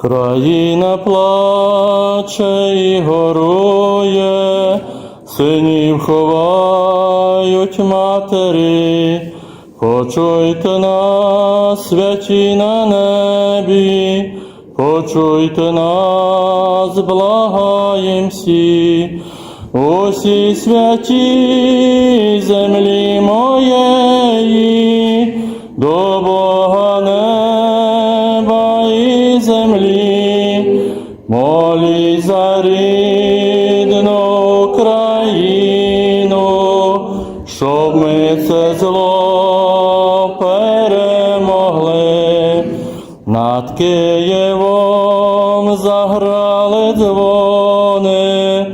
Країна плаче і горує, синів ховають матері, почуйте нас, святі на небі, почуйте нас, благаєм всі, усі святі землі Над Києвом заграли дзвони,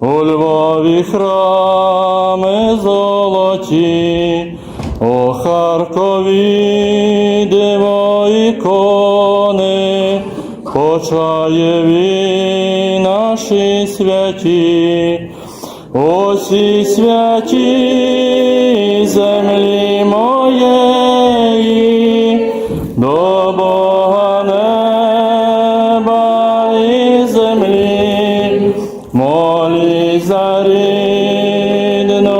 у Львові храми золоті, у Харкові диво ікони, Почаєві наші святі, усі святі за рідну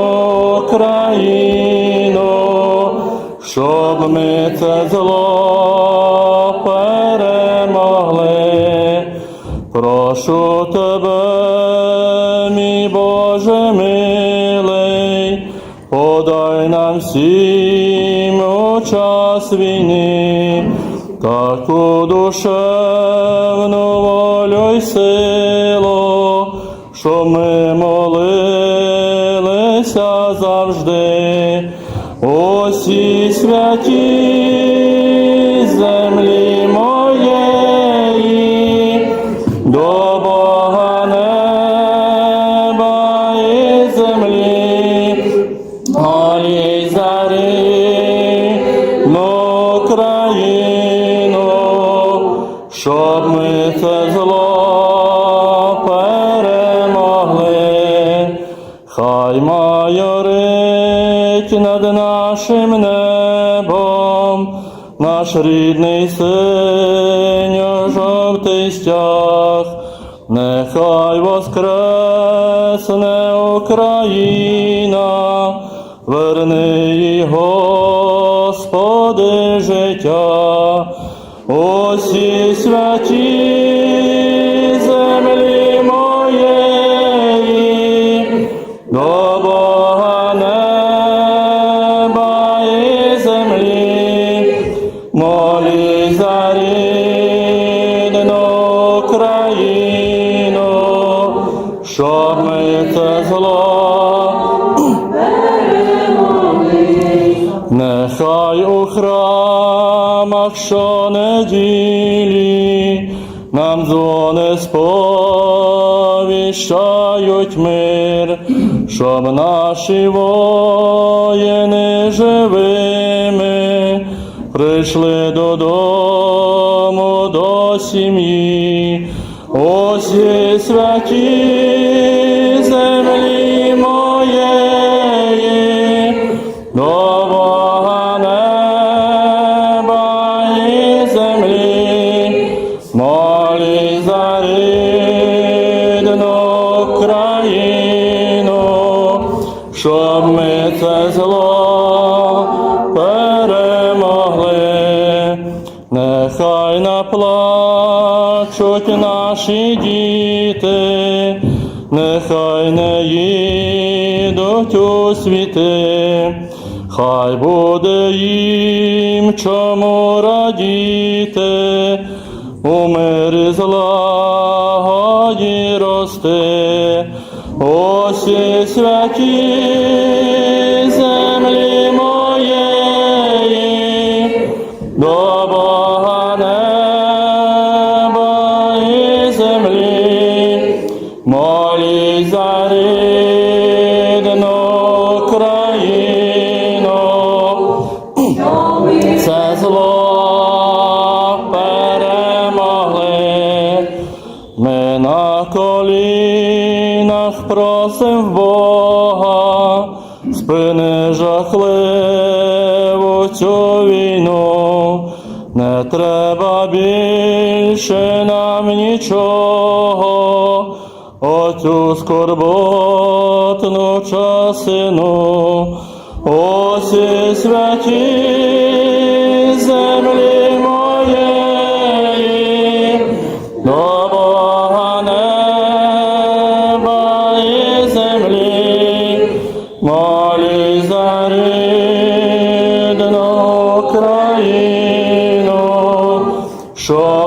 країну, щоб ми це зло перемогли. Прошу тебе, мій Боже милий, подай нам всім у час війни, таку душевну волю й силу, що ми молилися завжди, осі святі наш рідний синьо-жовтий стяг, нехай воскресне Україна, верни їй, Господи, життя, усі святі землі моєї, до щоб ми це зло Нехай у храмах щонеділі нам дзвони сповіщають мир, щоб наші воїни живими прийшли додому до сім'ї. Усі святі Нехай наплачуть наші діти, нехай не їдуть у світи, хай буде їм чому радіти, у мирі злагоді рости, усі святі на колінах просим Бога, спини жахливу цю війну, не треба більше. нам нічого, оцю скорботну часину, ось і святі